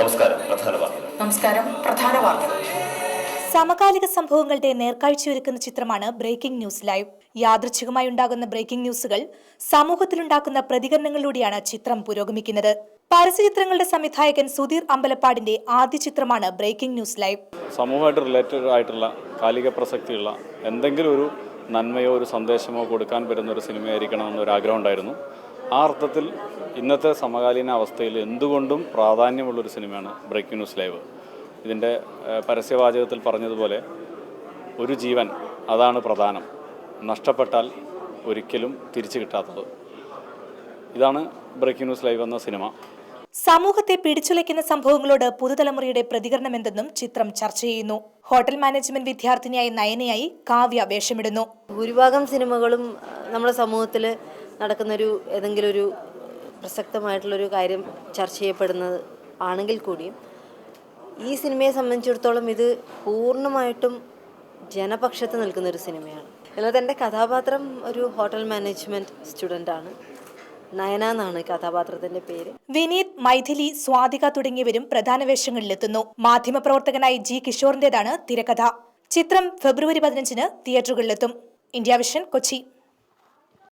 നമസ്കാരം പ്രധാന വാർത്തകൾ. നമസ്കാരം പ്രധാന വാർത്തകൾ. സമകാലിക സംഭവങ്ങളുടെ നേർക്കാഴ്ചയൊരുക്കുന്ന ചിത്രമാണ് ബ്രേക്കിംഗ് ന്യൂസ് ലൈവ്. യാദൃച്ഛികമായി ഉണ്ടാകുന്ന ബ്രേക്കിംഗ് ന്യൂസുകൾ സമൂഹത്തിലുണ്ടാക്കുന്ന പ്രതികരണങ്ങളിലൂടെയാണ് ചിത്രം പുരോഗമിക്കുന്നത്. പരസ്യചിത്രങ്ങളുടെ സംവിധായകൻ സുധീർ അമ്പലപ്പാടിന്റെ ആദ്യ ചിത്രമാണ് ബ്രേക്കിംഗ് ന്യൂസ് ലൈവ്. സമൂഹമായിട്ട് റിലേറ്റഡ് ആയിട്ടുള്ള കാലിക പ്രസക്തിയുള്ള എന്തെങ്കിലും ഒരു നന്മയോ ഒരു സന്ദേശമോ കൊടുക്കാൻ പറ്റുന്ന ഒരു സിനിമയായിരിക്കണം എന്നൊരു ആഗ്രഹം ഉണ്ടായിരുന്നു. ആ അർത്ഥത്തിൽ ഇന്നത്തെ സമകാലീന അവസ്ഥയിൽ എന്തുകൊണ്ടും പ്രാധാന്യമുള്ളൊരു സിനിമയാണ് ബ്രേക്കിംഗ് ന്യൂസ് ലൈവ്. ഇതിന്റെ പരസ്യവാചകത്തിൽ പറഞ്ഞതുപോലെ ഒരു ജീവൻ അതാണ് പ്രധാനം. നഷ്ടപ്പെട്ടാൽ ഒരിക്കലും തിരിച്ചു കിട്ടാത്തത്. ഇതാണ് ബ്രേക്കിംഗ് ന്യൂസ് ലൈവ് എന്ന സിനിമ. സമൂഹത്തെ പിടിച്ചുലയ്ക്കുന്ന സംഭവങ്ങളോട് പുതുതലമുറയുടെ പ്രതികരണം എന്തെന്നും ചിത്രം ചർച്ച ചെയ്യുന്നു. ഹോട്ടൽ മാനേജ്മെന്റ് വിദ്യാർത്ഥിനിയായ നയനയായി കാവ്യ വേഷമിടുന്നു. ഭൂരിഭാഗം സിനിമകളും നമ്മുടെ സമൂഹത്തിൽ നടക്കുന്നൊരു ഏതെങ്കിലും ഒരു പ്രസക്തമായിട്ടുള്ളൊരു കാര്യം ചർച്ച ചെയ്യപ്പെടുന്നത് ആണെങ്കിൽ കൂടിയും ഈ സിനിമയെ സംബന്ധിച്ചിടത്തോളം ഇത് പൂർണമായിട്ടും ജനപക്ഷത്ത് നിൽക്കുന്നൊരു സിനിമയാണ്. അല്ലാതെ എന്റെ കഥാപാത്രം ഒരു ഹോട്ടൽ മാനേജ്മെന്റ് സ്റ്റുഡന്റാണ്. നയന എന്നാണ് കഥാപാത്രത്തിന്റെ പേര്. വിനീത് മൈഥിലി സ്വാതിക തുടങ്ങിയവരും പ്രധാന വേഷങ്ങളിലെത്തുന്നു. മാധ്യമപ്രവർത്തകനായി ജി കിഷോറിന്റേതാണ് തിരക്കഥ. ചിത്രം ഫെബ്രുവരി പതിനഞ്ചിന് തിയേറ്ററുകളിലെത്തും. India vision Kochi.